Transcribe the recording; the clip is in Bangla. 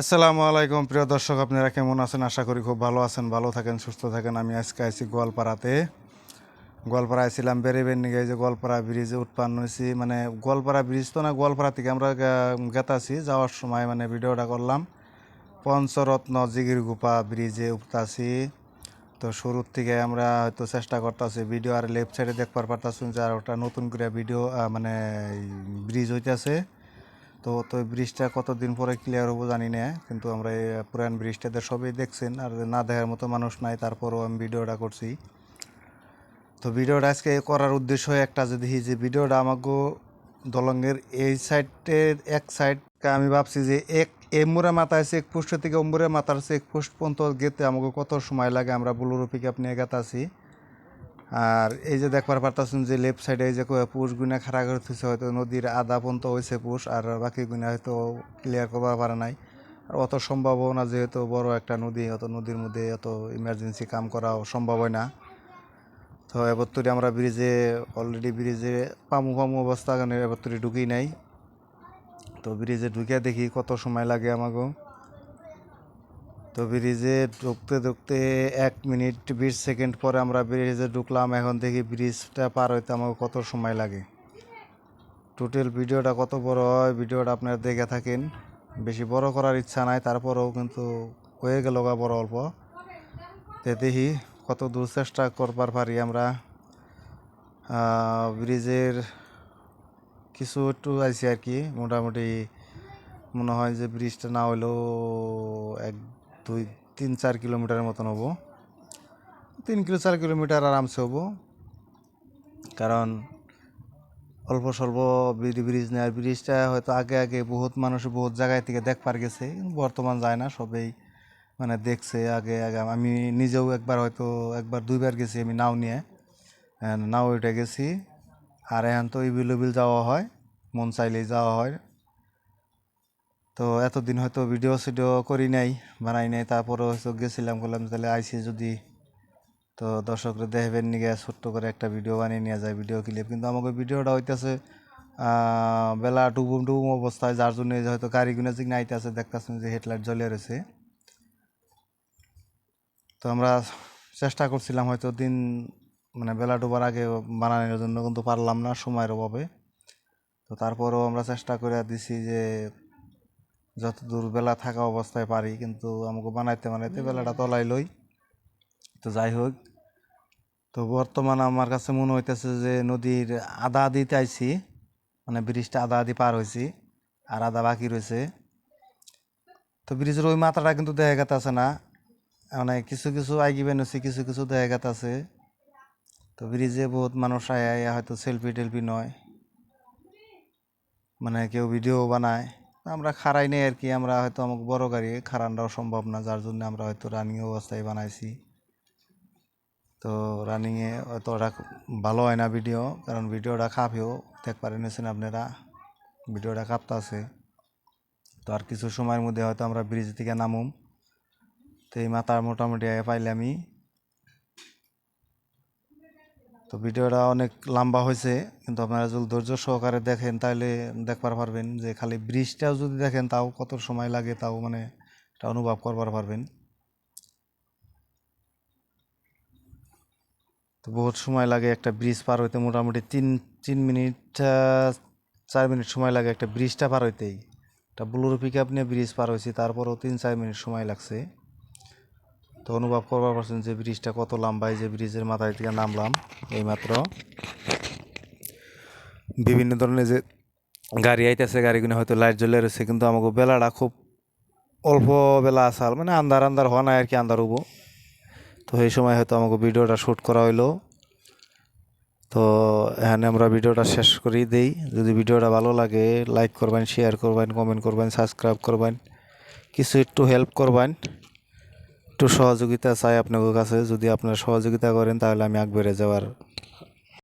আসসালামু আলাইকুম, প্রিয় দর্শক, আপনারা কেমন আছেন? আশা করি খুব ভালো আছেন, ভালো থাকেন, সুস্থ থাকেন। আমি আজকে আছি গোয়ালপাড়াতে। গোয়ালপাড়ায় ছিলাম বেরিবেন নিয়ে যে গোয়ালপাড়া ব্রিজে উৎপন্ন হয়েছি। মানে গোয়ালপাড়া ব্রিজ তো না, গোয়ালপাড়া থেকে আমরা গেতাছি যাওয়ার সময় মানে ভিডিওটা করলাম। পঞ্চরত্ন জিগির গুপা ব্রিজে উঠতাছি তো শুরুর থেকে আমরা হয়তো চেষ্টা করতেছি ভিডিও আর লেফট সাইডে দেখবার পারতাছি যে আর ওটা নতুন করে ভিডিও মানে ব্রিজ হইতেছে। তো তো ব্রিজটা কতদিন পরে ক্লিয়ার হব জানি না, কিন্তু আমরা এই পুরান ব্রিজটাতে সবই দেখছেন, আর না দেখার মতো মানুষ নাই, তারপরও আমি ভিডিওটা করছি। তো ভিডিওটা আজকে করার উদ্দেশ্য একটা যে দেখি যে ভিডিওটা আমাকে দলঙ্গের এই সাইডের এক সাইড আমি ভাবছি যে এক এমুরে মাথা আছে এক পোস্ট থেকে অম্বুরে মাথা আছে এক পোস্ট পর্যন্ত গেতে আমাকে কত সময় লাগে, আমরা বুলুরো পিক আপ নিয়ে গেতাছি। আর এই যে দেখবার পারতাছেন যে লেফট সাইডে এই যে পুষ গুনা খাড়া করে থুইছে, হয়তো নদীর আধা পর্যন্ত হয়েছে পুষ আর বাকি গুণা হয়তো ক্লিয়ার করবার পারে নাই। আর অত সম্ভাবনা যেহেতু বড় একটা নদী, অত নদীর মধ্যে অত ইমার্জেন্সি কাম করাও সম্ভব হয় না। তো এবার আমরা ব্রিজে অলরেডি ব্রিজে পামু পামু অবস্থা, কারণ এবার ঢুকি নাই। তো ব্রিজে ঢুকে দেখি কত সময় লাগে আমাকে তো ব্রিজে ঢুকতে ঢুকতে এক মিনিট বিশ সেকেন্ড পরে আমরা ব্রিজে ঢুকলাম। এখন দেখি ব্রিজটা পার হইতে আমাকে কত সময় লাগে। টোটাল ভিডিওটা কত বড় হয়, ভিডিওটা আপনারা দেখে থাকেন। বেশি বড় করার ইচ্ছা নাই, তারপরেও কিন্তু হয়ে গেল গা বড় অল্প। তে দেখি কত দূর চেষ্টা করবার পারি আমরা। ব্রিজের কিছু একটু আইছি আর কি। মোটামুটি মনে হয় যে ব্রিজটা না হলেও এক দুই, তিন, চার কিলোমিটারের মতন হব। তিন কিলো, চার কিলোমিটার আরামসে হব। কারণ অল্প স্বল্প ব্রিজ ব্রিজ নেয় ব্রিজটা হয়তো আগে আগে বহুত মানুষ বহুত জায়গায় থেকে দেখবার গেছে বর্তমান যায় না। সবেই মানে দেখছে আগে আগে। আমি নিজেও একবার হয়তো একবার দুইবার গেছি আমি নাও নিয়ে। নাও উঠে গেছি। আর এখন তো ইভিলেবিল যাওয়া হয়, মন চাইলেই যাওয়া হয়। তো এতদিন হয়তো ভিডিও সিডিও করি নাই, বানাই নাই তারপরে হয়তো গেছিলাম, বললাম তাহলে আইসি যদি। তো দর্শকরা দেখবেন নিয়ে ছোট্ট করে একটা ভিডিও বানিয়ে নিয়ে যায় ভিডিও ক্লিপ কিন্তু আমাকে ভিডিওটা হইতেছে বেলা ডুবুম ডুবুম অবস্থায়, যার জন্য হয়তো গাড়ি গুনে যে নাইতেছে, দেখতেছেন যে হেডলাইট জ্বলে রয়েছে তো আমরা চেষ্টা করছিলাম হয়তো দিন মানে বেলা ডুবার আগে বানানোর জন্য, কিন্তু পারলাম না সময়ের অভাবে। তো তারপরেও আমরা চেষ্টা করে দিছি যে যত দূর বেলা থাকা অবস্থায় পারি, কিন্তু আমাকে বানাইতে বানাইতে বেলাটা তলাই লই। তো যাই হোক, তো বর্তমান আমার কাছে মনে হইতেছে যে নদীর আধা আদিতে আইছি মানে ব্রিজটা আধা আদি পার হয়েছি আর আধা বাকি রয়েছে তো ব্রিজের ওই মাথাটা কিন্তু দেখা গেতাছে না। মানে কিছু কিছু আইগিবেন হচ্ছে কিছু কিছু দেখা গেতাছে। তো ব্রিজে বহুত মানুষ আয় হয়তো সেলফি টেলফি নয়। মানে কেউ ভিডিও বানায়। আমরা খারাই নেই আর কি, আমরা হয়তো আমাকে বড় গাড়ি খারানটাও সম্ভব না, যার জন্য আমরা হয়তো রানিং অবস্থায় বানাইছি। তো রানিংয়ে ওটা ভালো হয় না ভিডিও কারণ ভিডিওটা খাপেও দেখ পারেন আপনারা ভিডিওটা কাঁপতাছে তো আর কিছু সময়ের মধ্যে হয়তো আমরা ব্রিজ থেকে নামুম। তো এই মাথার মোটামুটি পাইলে আমি তো ভিডিওটা অনেক লম্বা হয়েছে, কিন্তু আপনারা যদি ধৈর্য সহকারে দেখেন তাহলে দেখবার পারবেন যে খালি ব্রিজটাও যদি দেখেন তাও কত সময় লাগে তাও মানে এটা অনুভব করবার পারবেন। তো বহুত সময় লাগে একটা ব্রিজ পার হইতে, মোটামুটি তিন তিন মিনিট চার মিনিট সময় লাগে একটা ব্রিজটা পার হইতেই। একটা বুলুরো পিক আপ নিয়ে ব্রিজ পার হয়েছি তারপরেও তিন, চার মিনিট সময় লাগছে। তো অনুভব করবার পারছেন যে ব্রিজটা কত লম্বা যে ব্রিজের মাথায় থেকে নামলাম এইমাত্র। বিভিন্ন ধরনের যে গাড়ি আইতেছে, গাড়িগুলো হয়তো লাইট জ্বলে রয়েছে, কিন্তু আমাকে বেলাটা খুব অল্প বেলা আসাল মানে আন্ধার আন্ধার হওয়া নাই আর কি আন্ধার হব। তো এই সময় হয়তো আমাকে ভিডিওটা শ্যুট করা হইল। তো এখানে আমরা ভিডিওটা শেষ করেই দেই। যদি ভিডিওটা ভালো লাগে লাইক করবেন শেয়ার করবেন কমেন্ট করবেন সাবস্ক্রাইব করবেন, কিছু একটু হেল্প করবেন। একটু সহযোগিতা চাই আপনাদের কাছে। যদি আপনারা সহযোগিতা করেন তাহলে আমি আগ বেড়ে যাওয়ার